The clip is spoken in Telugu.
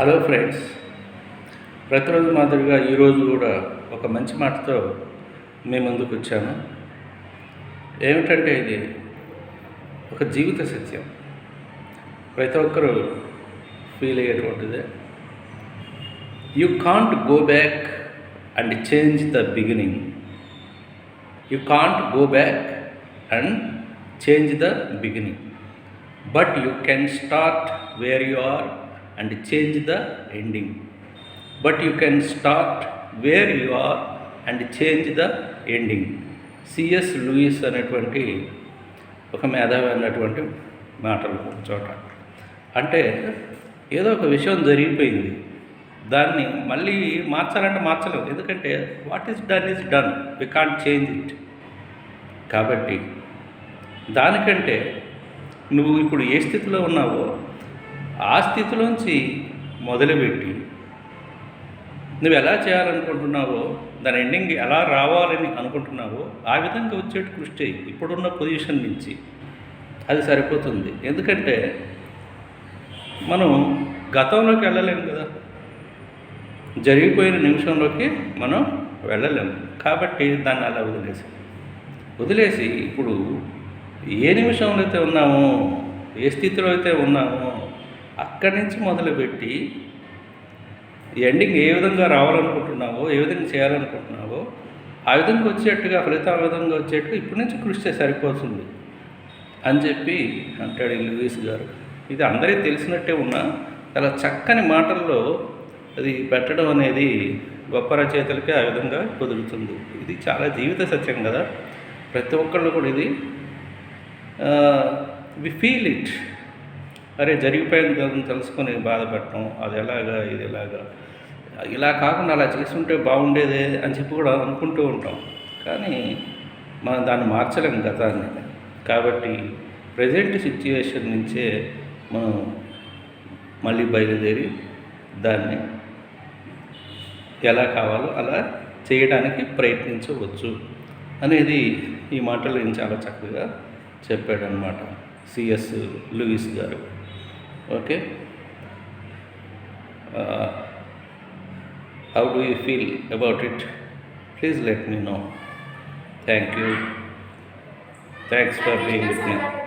హలో ఫ్రెండ్స్ ప్రతిరోజు మాదిరిగా ఈరోజు కూడా ఒక మంచి మాటతో మీ ముందుకు వచ్చాను. ఏమిటంటే ఇది ఒక జీవిత సత్యం. ప్రతి ఒక్కరూ feel అయ్యేటువంటిదే. You can't go back and change the beginning you can't go back and change the beginning but you can start where you are and change the ending but you can start where you are and change the ending C S Lewis అనేటువంటి ఒక మేధావి అన్నటువంటి మాటలు చోట. అంటే ఏదో ఒక విషయం జరిగిపోయింది. దాన్ని మళ్ళీ మార్చాలంటే మార్చలేము ఎందుకంటే what is done is done we can't change it కాబట్టి దానికంటే నువ్వు ఇప్పుడు ఏ స్థితిలో ఉన్నావో ఆ స్థితిలోంచి మొదలుపెట్టి నువ్వు ఎలా చేయాలనుకుంటున్నావో దాని ఎండింగ్ ఎలా రావాలని అనుకుంటున్నావో ఆ విధంగా వచ్చేట్టు కృషి చేయి. ఇప్పుడున్న పొజిషన్ నుంచి అది సరిపోతుంది. ఎందుకంటే మనం గతంలోకి వెళ్ళలేము కదా. జరిగిపోయిన నిమిషంలోకి మనం వెళ్ళలేము కాబట్టి దాన్ని అలా వదిలేసి. వదిలేసి ఇప్పుడు ఏ నిమిషంలో అయితే ఉన్నామో ఏ స్థితిలో అయితే ఉన్నామో అక్కడి నుంచి మొదలుపెట్టి ఎండింగ్ ఏ విధంగా రావాలనుకుంటున్నావో ఏ విధంగా చేయాలనుకుంటున్నావో ఆ విధంగా వచ్చేట్టుగా ఫలితం ఆ విధంగా వచ్చేట్టుగా ఇప్పటి నుంచి కృషి చేసి సరిపోతుంది అని చెప్పి అంటాడు ఈ లూయిస్ గారు. ఇది అందరికీ తెలిసినట్టే ఉన్నా చాలా చక్కని మాటల్లో అది పెట్టడం అనేది గొప్ప రచయితలకే ఆ విధంగా కుదురుతుంది. ఇది చాలా జీవిత సత్యం కదా. ప్రతి ఒక్కళ్ళు కూడా ఇది వి ఫీల్ ఇట్ అరే జరిగిపోయింది కదా తెలుసుకొని బాధపడటం అది ఎలాగా ఇది ఎలాగా. ఇలా కాకుండా అలా చేసుంటే బాగుండేదే అని చెప్పి కూడా అనుకుంటూ ఉంటాం. కానీ మనం దాన్ని మార్చలేం గతాన్ని. కాబట్టి ప్రజెంట్ సిచ్యువేషన్ నుంచే మనం మళ్ళీ బయలుదేరి దాన్ని ఎలా కావాలో అలా చేయడానికి ప్రయత్నించవచ్చు అనేది ఈ మాటలు నేను చాలా చక్కగా చెప్పాడనమాట సిఎస్ లూయిస్ గారు. okay. Uh, how do you feel about it? Please let me know. Thank you. Thanks for being with me.